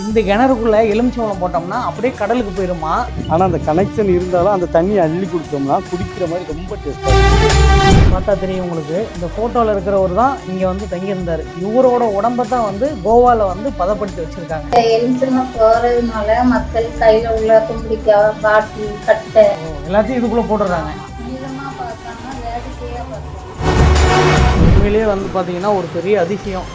இந்த கிணறுக்குள்ள எலுமிச்சம்பழம் போட்டோம்னா அப்படியே கடலுக்கு போயிருமா? ஆனால் அந்த கனெக்ஷன் இருந்தாலும் அந்த தண்ணியை அள்ளி குடிச்சோம்னா குடிக்கிற மாதிரி ரொம்ப டேஸ்ட்டாக பார்த்தா தெரியும் உங்களுக்கு. இந்த ஃபோட்டோவில் இருக்கிறவர் தான் இங்கே வந்து தங்கியிருந்தார். இவரோட உடம்பை தான் வந்து கோவாவில் வந்து பதப்படுத்தி வச்சுருக்காங்க. எலுமிச்சம்பழம் போறதுனால மக்கள் கையில உள்ள தும்பிடிக்காய் பாட்டில் கட்டை. எல்லாத்தையும் இதுக்குள்ளே போட்டுடுறாங்க. உண்மையிலேயே வந்து பார்த்தீங்கன்னா ஒரு பெரிய அதிசயம்.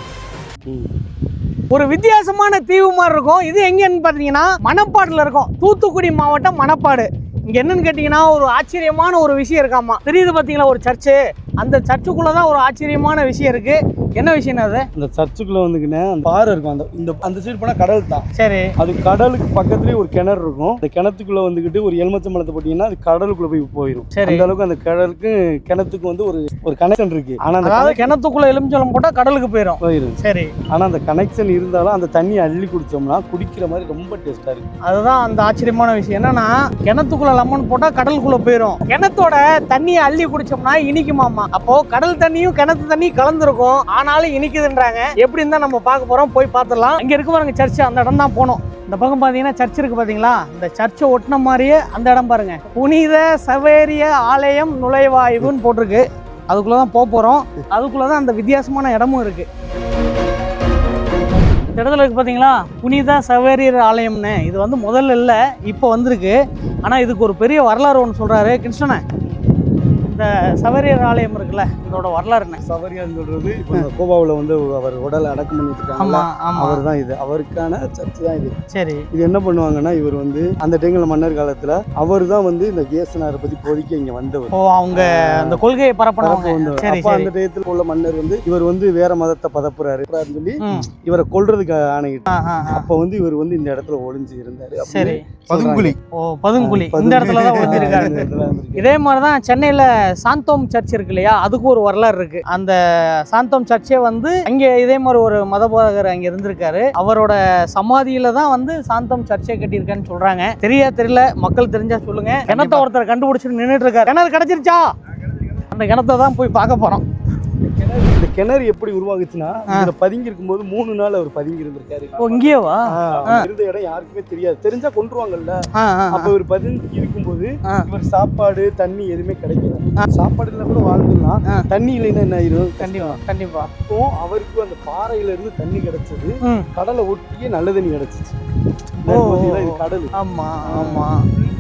ஒரு வித்தியாசமான தீவு மாதிரி இருக்கும். இது எங்கேன்னு பார்த்தீங்கன்னா மணப்பாடில் இருக்கும். தூத்துக்குடி மாவட்டம் மணப்பாடு. இங்கே என்னன்னு கேட்டிங்கன்னா ஒரு ஆச்சரியமான ஒரு விஷயம் இருக்காமா. தெரியுது பார்த்தீங்களா ஒரு சர்ச்சு? அந்த சர்ச்சுக்குள்ளே தான் ஒரு ஆச்சரியமான விஷயம் இருக்குது என்ன விஷயம் அது? அந்த சர்ச்சுக்குள்ளே வந்துக்கினே அந்த பாறை இருக்கும். அந்த இந்த அந்த சைடு போனால் கடல் தான். சரி. அது கடலுக்கு பக்கத்துலேயே ஒரு கிணறு இருக்கும். அந்த கிணத்துக்குள்ளே வந்துக்கிட்டு ஒரு எலுமிச்சம்பழத்தை போட்டிங்கன்னா அது கடலுக்குள்ளே போய் போயிடும் சரி. அந்த அளவுக்கு அந்த கடலுக்கு கிணத்துக்கு வந்து ஒரு ஒரு கனெக்ஷன் இருக்கு. ஆனால் அந்த கிணத்துக்குள்ள எலுமிச்சலம் போட்டா கடலுக்கு போயிடும் போயிடும் சரி. ஆனால் அந்த கனெக்ஷன் இருந்தாலும் அந்த தண்ணியை அள்ளி குடிச்சோம்னா குடிக்கிற மாதிரி ரொம்ப டேஸ்ட்டாக இருக்கு. அதுதான் அந்த ஆச்சரியமான விஷயம். என்னன்னா கிணத்துக்குள்ள லெமன் போட்டா கடலுக்குள்ள போயிடும் கிணத்தோட தண்ணியை அள்ளி குடிச்சோம்னா இனிக்குமாமா அப்போ கடல் தண்ணியும் கிணத்து தண்ணியும் கலந்துருக்கும். ஆனாலும் இனிக்குதுன்றாங்க. எப்படி இருந்தால் நம்ம பார்க்க போகிறோம் போய் பார்த்துடலாம். இங்கே இருக்கு பாருங்க சர்ச்சு அந்த இடம் தான் போனோம். இந்த பக்கம் பார்த்தீங்கன்னா சர்ச் இருக்கு பார்த்தீங்களா இந்த சர்ச்சை ஒட்டின மாதிரியே அந்த இடம் பாருங்கள் புனித சவேரிய ஆலயம் நுழைவாயுன்னு போட்டிருக்கு. அதுக்குள்ளே தான் போக போகிறோம் அதுக்குள்ளே தான் அந்த வித்தியாசமான இடமும் இருக்குது இந்த இடத்துல இருக்கு பார்த்தீங்களா புனித சவேரியர் ஆலயம்னு. இது வந்து முதல்ல இல்லை இப்போ வந்திருக்கு. ஆனால் இதுக்கு ஒரு பெரிய வரலாறு ஒன்று சொல்கிறாரு கிருஷ்ணனை. இந்த சவேரியர் ஆலயம் இருக்குல்ல இதோட வரலாறு என்ன? சவரியான்னு சொல்றது இப்போ கோபாவில் வந்து அவர் உடலை அடக்கம் பண்ணிட்டு அவர் தான் இது. அவருக்கான சர்ச் தான் இது. சரி. இது என்ன பண்ணுவாங்கன்னா இவர் வந்து அந்த டைம்ல மன்னர் காலத்துல அவர் தான் வந்து இந்த கேசனாரை பத்தி போதிக்க இங்க வந்தவர். ஓ அவங்க அந்த கொள்கையை பரப்ப பரப்பினவங்க அப்ப அந்த டயத்துல உள்ள மன்னர் வந்து இவர் வந்து வேற மதத்தை பதப்புறாரு. சொல்லி இவரை கொல்றதுக்கு ஆணையிட்டு. அப்ப வந்து இவர் வந்து இந்த இடத்துல ஒளிஞ்சு இருந்தாரு சரி. பதுங்குழி. ஓ பதுங்குழி. இந்த இடத்துல தான் ஒளிஞ்சிருக்காரு. இதே மாதிரி தான் சென்னையில் சாந்தோம் சர்ச் இருக்கு இல்லையா? அதுக்கு ஒரு வரலாறு இருக்கு. அந்த சாந்தோம் சர்ச்சே வந்து அங்கே இதே மாதிரி ஒரு மதபோதகர் அங்கே இருந்திருக்காரு. அவரோட சமாதியில தான் வந்து சாந்தோம் சர்ச்சை கட்டியிருக்கான்னு சொல்றாங்க. தெரியா தெரியல. மக்கள் தெரிஞ்சா சொல்லுங்க. கிணத்த ஒருத்தர் கண்டுபிடிச்சிட்டு நின்றுட்டு இருக்காரு. கிணறு கிடைச்சிருச்சா? அந்த கிணத்தை தான் போய் பார்க்க போறோம். இந்த கிணறு எப்படி உருவாகுச்சுன்னா இதுல பதுங்கி இருக்கும்போது மூணு நாள் அவர் பதுங்கி இருந்திருக்காரு. அவர் இருந்த இடம் யாருக்குமே தெரியாது. தெரிஞ்சா கொண்டுருவாங்கல்ல அப்ப இவர் பதுங்கி இருக்கும்போது. இவர் சாப்பாடு தண்ணி எதுவுமே கிடைக்கல. சாப்பாடு இல்ல கூட வாழ்ந்துடலாம். தண்ணி இல்லைன்னா என்ன ஆயிரும்? கண்டிப்பா கண்டிப்பா. அப்போ அவருக்கு அந்த பாறையில இருந்து தண்ணி கிடைச்சது. கடலை ஒட்டியே நல்ல தண்ணி கிடைச்சிச்சு. கடல். ஆமா ஆமா.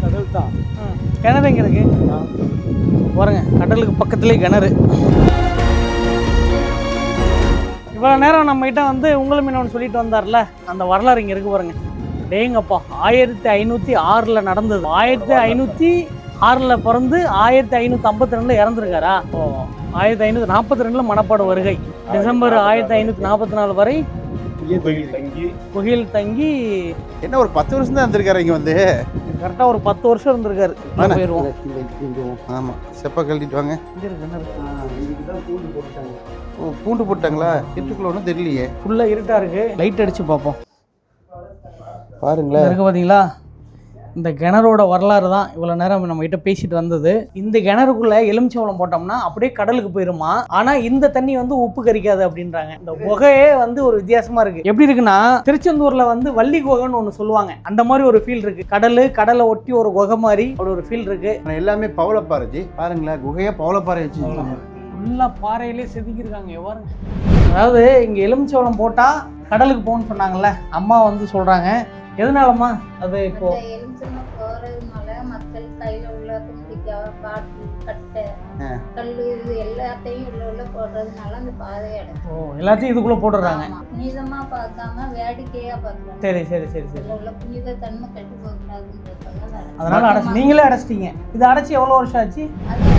கடல் தான். கிணறு எங்க இருக்கு? பாருங்க கடலுக்கு பக்கத்துலேயே கிணறு. இவ்வளோ நேரம் நம்மகிட்ட வந்து உங்களும் இன்னொன்று சொல்லிட்டு வந்தார்ல அந்த வரலாறு இங்கே இருக்கு பாருங்க. டேங்கப்பா ஆயிரத்தி ஐநூற்றி ஆறில் நடந்தது. ஆயிரத்தி ஐநூற்றி ஆறில் பிறந்து ஆயிரத்தி ஐநூற்றி ஐம்பத்தி ரெண்டில் இறந்துருக்காரா? ஓ ஆயிரத்தி ஐநூற்றி நாற்பத்தி ரெண்டில் மணப்பாடு வருகை. டிசம்பர் ஆயிரத்தி ஐநூற்றி நாற்பத்தி நாலு வரை தங்கி. குகையில் தங்கி. என்ன ஒரு பத்து வருஷம் தான் இருந்திருக்காரு இங்க வந்து? கரெக்டாக ஒரு பத்து வருஷம் இருந்திருக்காரு. போயிடுவோம் ஆமா. செப்ப கழட்டிட்டு வாங்க. இங்கே இருக்கு கிணறு ஓ பூண்டு போட்டாங்களா? இருட்டுக்குள்ள ஒன்றும் தெரியலையே. ஃபுல்லாக இருட்டாக இருக்கு. லைட் அடிச்சு பார்ப்போம். பாருங்களேன். இருக்கு பார்த்தீங்களா இந்த கிணறோட வரலாறு தான் இவ்வளோ நேரம் நம்ம கிட்ட பேசிட்டு வந்தது. இந்த கிணறுக்குள்ள எலுமிச்சம்பழம் போட்டோம்னா அப்படியே கடலுக்கு போயிருமா? ஆனால் இந்த தண்ணி வந்து உப்பு கரிக்காது அப்படின்றாங்க. இந்த குகையே வந்து ஒரு வித்தியாசமா இருக்கு. எப்படி இருக்குன்னா திருச்செந்தூர்ல வந்து வள்ளி குகைன்னு ஒன்று சொல்லுவாங்க. அந்த மாதிரி ஒரு ஃபீல் இருக்கு. கடல் கடலை ஒட்டி ஒரு குகை மாதிரி அப்படி ஒரு ஃபீல் இருக்கு. எல்லாமே பவளப்பாறை பாருங்களேன் குகையை பவளப்பாறை வச்சு ஃபுல்லாக பாறையிலே செதுக்கியிருக்காங்க எவ்வாறு அதாவது இங்கே எலுமிச்சம்பழம் போட்டால் கடலுக்கு போகணும்னு சொன்னாங்கல்ல அம்மா வந்து சொல்கிறாங்க எதனாலம்மா அது இப்போ? போறதுனால மக்கள் கையில உள்ள கட்டை. கல்லு இது எல்லாத்தையும் உள்ள உள்ள போடுறதுனால அந்த ஓ எல்லாத்தையும் இதுக்குள்ளே போட்டுடுறாங்க. ஆமா. புனிதமா பார்க்காம வேடிக்கையா பார்க்கலாம் சரி சரி சரி சரி. உள்ள புனித தன்மை கட்டி போகக்கூடாதுன்றதுக்காக அதனால அடைச்சி நீங்களே அடைச்சிட்டீங்க. இது அடைச்சி எவ்வளோ வருஷம் ஆச்சு? அது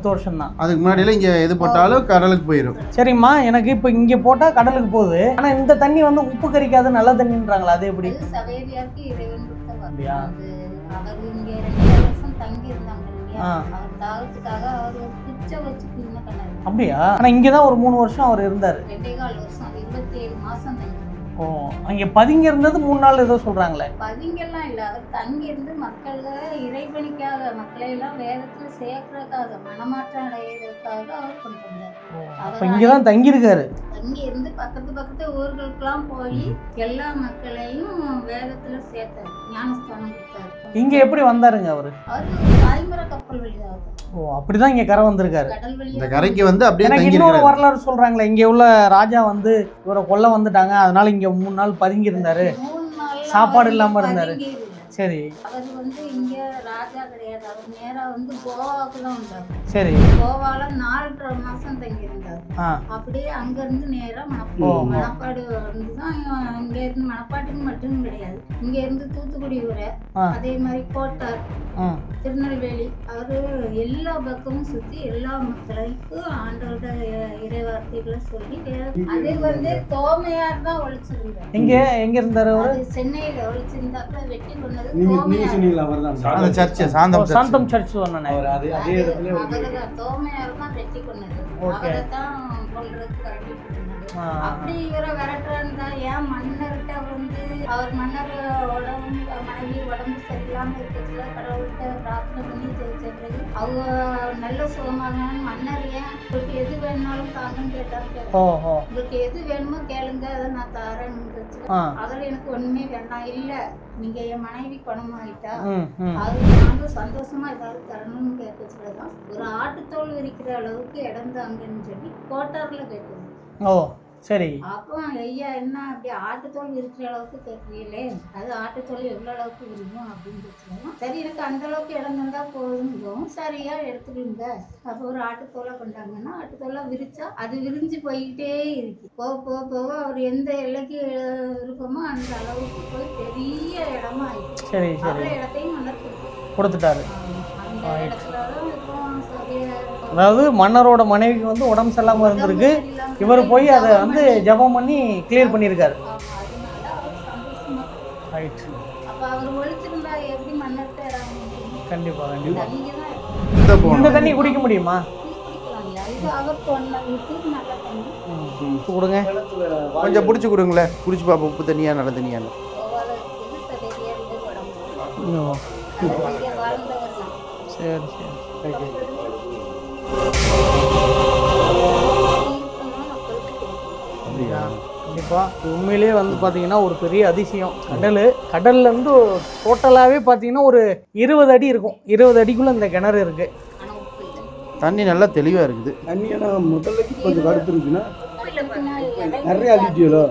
பத்து வருஷம் தான் அதுக்கு முன்னாடியெல்லாம் இங்க எது போட்டாலும் கடலுக்கு போயிடும் சரிம்மா எனக்கு இப்போ இங்கே போட்டால் கடலுக்கு போகுது. ஆனால் இந்த தண்ணி வந்து உப்பு கரிக்காது நல்ல தண்ணின்றாங்களா? அது எப்படி? சவேரியாருக்கு இறைவன். அப்படியா? அது அவர் இங்க ரெண்டு வருஷம் தங்கி இருந்தாங்க இல்லையா? ஆ. அவர் தாகத்துக்காக அவர் ஒரு பிச்சை வச்சு பின்ன கண்ணாரு அப்படியா? ஆனால் இங்கே தான் ஒரு மூணு வருஷம் அவர் இருந்தார். ரெண்டே கால் வருஷம் இருபத்தி ஏழு மாசம் தங்கி ஓ அங்கே பதுங்கி இருந்தது மூணு நாள் ஏதோ சொல்கிறாங்களே பதிங்கெல்லாம் இல்ல அவர் தங்கி இருந்து மக்களை இறைவனுக்காக மக்களை எல்லாம் வேதத்துல சேர்க்கறதுக்காக மனமாற்றம் அடையிறதுக்காக அவர் கொண்டு வந்தார் அப்போ இங்கே தான் தங்கியிருக்காரு. அங்கே இருந்து பக்கத்து பக்கத்து ஊர்களுக்கெல்லாம் போய் எல்லா மக்களையும் வேதத்துல சேர்த்தாரு ஞானஸ்தானம் கொடுத்தாரு. இங்க எப்படி வந்தாருங்க அவரு? அவரு தாய்மர கப்பல் வழியாக ஓ அப்படிதான் இங்க கரை வந்திருக்காரு. கடல் இந்த வழியாக கரைக்கு வந்து அப்படியே எனக்கு தங்கி இன்னொரு வரலாறு சொல்றாங்களே இங்க உள்ள ராஜா வந்து இவரை கொல்ல வந்துட்டாங்க அதனால இங்க மூணு நாள் பதுங்கி இருந்தாரு மூணு நாள் சாப்பாடு இல்லாம இருந்தாரு. சரி. அவர் வந்து இங்க ராஜா கிடையாது. அவர் நேரா வந்து கோவாவுக்கு தான் வந்தார். சரி. கோவால நாலரை மாசம் தங்கி இருந்தார் அப்படியே அங்க இருந்து நேரா. மணப்பாடு மணப்பாடு வந்து தான் இங்க இருந்து மணப்பாட்டுக்கு மட்டும் கிடையாது. இங்க இருந்து தூத்துக்குடி ஊரை. அதே மாதிரி கோட்டார் திருநெல்வேலி அவரு எல்லா பக்கமும் சுத்தி எல்லா மக்களுக்கும் ஆண்டோட இறைவார்த்தைகளை சொல்லி அது வந்து தோமையார் தான் ஒழிச்சிருந்தார். எங்க எங்க இருந்தாரு சென்னையில ஒழிச்சிருந்தாக்க வெட்டி கொண்டது நீங்க நீங்க சொன்னீங்களா அந்த சாந்தம் சர்ச் சாந்தம். சர்ச் சொன்னேன். அவர் அதே அதே இடத்துல ஒரு வெட்டி கரண்டி ஆ, அப்படி இவரை விரட்டுறா ஏன் மன்னர்கிட்ட வந்து அவர் மன்னரோட மனைவி உடம்பு சரியில்லாம இருக்கிறதுல கடவுள்கிட்ட பிரார்த்தனை பண்ணி ஜெயிச்ச பிறகு அவங்க நல்ல சுகமாக மன்னர் ஏன் உங்களுக்கு எது வேணும்னாலும் தாங்கன்னு கேட்டாங்க உங்களுக்கு எது வேணுமோ கேளுங்க அதை நான் தரேன்னு அதில் எனக்கு ஒண்ணுமே வேண்டாம். இல்ல நீங்க என் மனைவி குணமாயிட்டா ம் ம். அது நாங்க சந்தோஷமா ஏதாவது தரணும்னு தான் ஒரு ஆட்டுத்தோல் விரிக்கிற அளவுக்கு இடம் தாங்கன்னு சொல்லி கோட்டார்ல கேட்டது ஓ சரி. அப்போ ஐயா என்ன அப்படி ஆட்டுத்தோல் விரிக்கிற அளவுக்கு கேட்குறீங்களே அது ஆட்டுத்தோல் எவ்வளோ அளவுக்கு விரிக்கும் அப்படின்னு கேட்கலாம் சரி எனக்கு அந்த அளவுக்கு இடம் தந்தா போதுங்கும் சரியா எடுத்துக்கலுங்க அப்போ ஒரு ஆட்டுத்தோலை கொண்டாங்கன்னா ஆட்டுத்தோலை விரிச்சா அது விரிஞ்சு போய்கிட்டே இருக்கு. போக போக போக அவர் எந்த எல்லைக்கு விருப்பமோ அந்த அளவுக்கு போய் பெரிய இடமா ஆயிடுச்சு சரி சரி. அவ்வளோ இடத்தையும் நல்லா. கொடுத்துட்டாரு. அந்த இடத்துல தான் இப்போ சரியா அதாவது மன்னரோட மனைவிக்கு வந்து உடம்பு சரியில்லாம இருந்திருக்கு. இவர் போய் அதை வந்து ஜெபம் பண்ணி கிளியர் பண்ணியிருக்காரு. ஆமா, அதனால அவர் சந்தோஷமா ரைட் அப்ப அவர் ஒழிச்சிருந்தா எப்படி மன்னர்கிட்ட இறங்க முடியும்? கண்டிப்பா கண்டிப்பா. தண்ணிக்கு தான் இருக்கு. இந்த தண்ணி குடிக்க முடியுமா? இது குடிக்கலாம்ல. இது அவர் சொன்ன விட்டு நல்ல தண்ணி. ம், கொடுங்க. கொஞ்சம் பிடிச்சி கொடுங்களேன். குடிச்சு பார்ப்போம் உப்பு தண்ணியா நல்ல தண்ணியான்னு. கோவால இருக்குது சதையிலே இது உண்மையிலேயே வந்து பார்த்தீங்கன்னா ஒரு பெரிய அதிசயம் கடல் கடல்ல இருந்து டோட்டலாகவே பார்த்தீங்கன்னா ஒரு இருபது அடி இருக்கும் இருபது அடிக்குள்ள இந்த கிணறு இருக்கு ஆனா உப்பு இல்லை. தண்ணி நல்லா தெளிவா இருக்குது தண்ணி ஆனா முதல்ல கொஞ்சம் கருத்து இருக்குன்னா நிறைய அள்ளிட்டியலோ?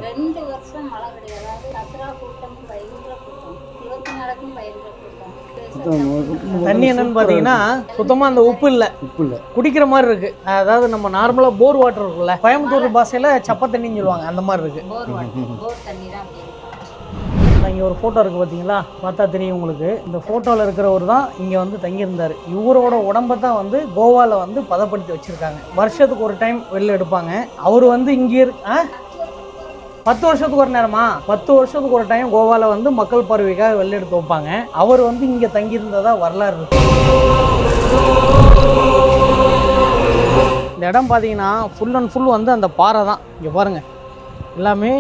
தண்ணி என்னன்னு பார்த்தீங்கன்னா சுத்தமாக அந்த உப்பு இல்லை. உப்பு இல்லை. குடிக்கிற மாதிரி இருக்கு. அதாவது நம்ம நார்மலாக போர் வாட்டர் இருக்குல்ல கோயம்புத்தூர் பாஷையில் சப்ப தண்ணின்னு சொல்லுவாங்க. அந்த மாதிரி இருக்கு. இங்கே ஒரு ஃபோட்டோ இருக்குது பார்த்தீங்களா பார்த்தா தெரியும் உங்களுக்கு. இந்த ஃபோட்டோவில் இருக்கிறவர் தான் இங்கே வந்து தங்கியிருந்தார். இவரோட உடம்பை தான் வந்து கோவாவில் வந்து பதப்படுத்தி வச்சுருக்காங்க. வருஷத்துக்கு ஒரு டைம் வெளில எடுப்பாங்க. அவர் வந்து இங்கே இரு ஆ? பத்து வருஷத்துக்கு ஒரு நேரமா? பத்து வருஷத்துக்கு ஒரு டைம் கோவாவில் வந்து மக்கள் பார்வைக்காக வெள்ளெடுத்து வைப்பாங்க. அவர் வந்து இங்கே தங்கியிருந்ததா வரலாறு இருக்கு. இந்த இடம் பார்த்தீங்கன்னா ஃபுல் அண்ட் ஃபுல் வந்து அந்த பாறை தான். இங்கே பாருங்கள் எல்லாமே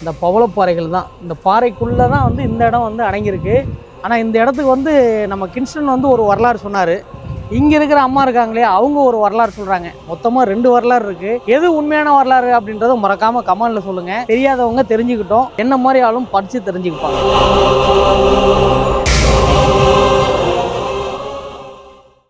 இந்த பவளப்பாறைகள் தான். இந்த பாறைக்குள்ளே தான் வந்து இந்த இடம் வந்து அடங்கியிருக்கு. ஆனால் இந்த இடத்துக்கு வந்து நம்ம கின்ஸ்டன் வந்து ஒரு வரலாறு சொன்னார். இங்கே இருக்கிற அம்மா இருக்காங்களே அவங்க ஒரு வரலாறு சொல்கிறாங்க மொத்தமாக ரெண்டு வரலாறு இருக்குது எது உண்மையான வரலாறு அப்படின்றத மறக்காமல் கமெண்டில் சொல்லுங்கள் தெரியாதவங்க தெரிஞ்சுக்கிட்டோம். என்ன மாதிரி ஆளும் படித்து தெரிஞ்சுக்கிப்பாங்க.